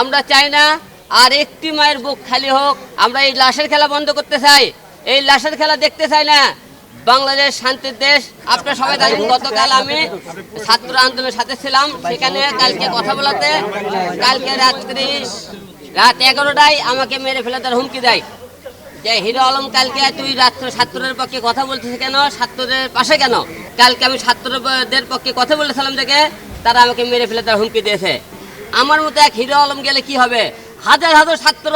আমরা চাই না আর একটি মায়ের বুক খালি হোক, আমরা এই লাশের খেলা বন্ধ করতে চাই। এই লাশের খেলা দেখতে চাই না। বাংলাদেশ শান্তির দেশ। আপনারা সবাই জানেন, গতকাল আমি ছাত্র আন্দোলনের সাথে ছিলাম। সেখানে কালকে কথা বলাতে, কালকে রাত্রি, রাত এগারোটায় আমাকে মেরে ফেলে তার হুমকি দেয়। যে হিরো আলম, কালকে তুই রাত্র ছাত্রদের পক্ষে কথা বলছিস কেন? ছাত্রদের পাশে কেন? কালকে আমি ছাত্রদের পক্ষে কথা বলেছিলাম দেখে তারা আমাকে মেরে ফেলে তার হুমকি দিয়েছে। আমার মতো এক হিরো আলম গেলে কি হবে? হাজার হাজার ছাত্র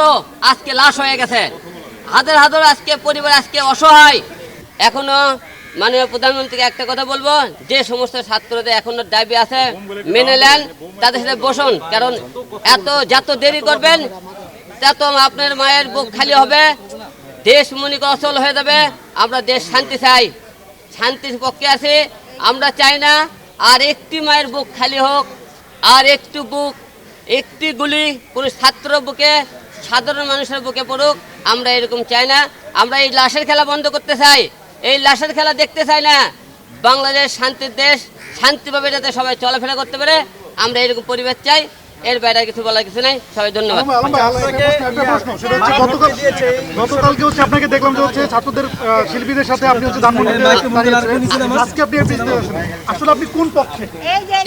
আজকে লাশ হয়ে গেছে। হাজার হাজার আজকে পরিবার আজকে অসহায়। এখনও মাননীয় প্রধানমন্ত্রীকে একটা কথা বলব, যে সমস্ত ছাত্রদের এখনও দাবি আছে, মেনে নেন, তাদের সাথে বসুন, কারণ এত যত দেরি করবেন, তত আপনার মায়ের বুক খালি হবে। দেশ মনিক অচল হয়ে যাবে, আমরা দেশ শান্তি চাই। শান্তির পক্ষে আছি, আমরা চাই না, আর একটি মায়ের বুক খালি হোক, আর একটু বুক একটি গুলি কোনো ছাত্র বুকে, সাধারণ মানুষের বুকে পড়ুক, আমরা এরকম চাই না। আমরা এই লাশের খেলা বন্ধ করতে চাই। এই লাশের খেলা দেখতে চাই না। বাংলাদেশ শান্তির দেশ, শান্তিভাবে যাতে সবাই চলাফেরা করতে পারে, আমরা এরকম পরিবেশ চাই। এর বাইরে কিছু বলার কিছু নাই সবাই ধন্যবাদ গতকালকে হচ্ছে আপনাকে দেখলাম যে হচ্ছে ছাত্রদের শিল্পীদের সাথে আপনি হচ্ছে আজকে আপনি। আসলে আপনি কোন পক্ষে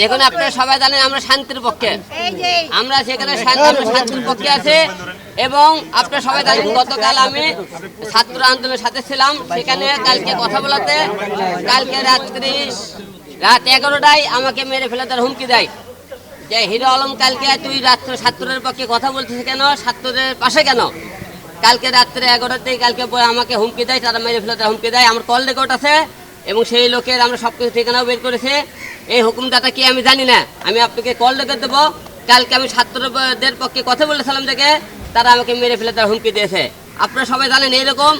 দেখুন আপনারা সবাই জানেন আমরা শান্তির পক্ষে আমরা সেখানে শান্তি শান্তির পক্ষে আছে এবং আপনারা সবাই জানেন গতকাল আমি ছাত্র আন্দোলনের সাথে ছিলাম সেখানে কালকে কথা বলাতে কালকে রাত্রি রাত এগারোটায় আমাকে মেরে ফেলে তার হুমকি দেয় যে হিরো আলম, কালকে তুই রাত্র ছাত্রের পক্ষে কথা বলছিস কেন? ছাত্রদের পাশে কেন? কালকে রাত্রে এগারোটাতেই কালকে পরে আমাকে হুমকি দেয়, তারা মেরে ফেলে তারা হুমকি দেয়। আমার কল রেকর্ড আছে এবং সেই লোকের আমরা সব কিছু ঠিকানাও বের করেছে। এই হুকুমদাতা কি আমি জানি না। আমি আপনাকে কল রেকর্ড দেবো। কালকে আমি ছাত্রদের পক্ষে কথা বলেছিলাম দেখে তারা আমাকে মেরে ফেলে তারা হুমকি দিয়েছে। আপনারা সবাই জানেন এইরকম।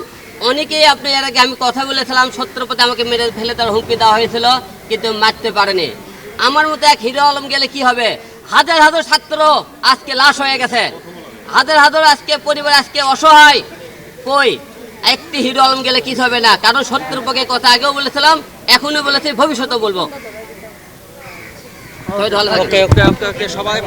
অনেকেই আপনি এর আগে আমি কথা বলেছিলাম সত্যপথে আমাকে মেরে ফেলে তার হুমকি দেওয়া হয়েছিল, কিন্তু মারতে পারেনি। আমার মতো এক হিরো আলম গেলে কি হবে? হাজার হাজার ছাত্র আজকে লাশ হয়ে গেছে। হাজার হাজার আজকে পরিবার আজকে অসহায়। কই? একটি হিরো আলম গেলে কিছু হবে না? কারণ সত্যের পক্ষে কথা আগেও বলেছিলাম এখনও বলেছি, ভবিষ্যতেও বলব। সবাই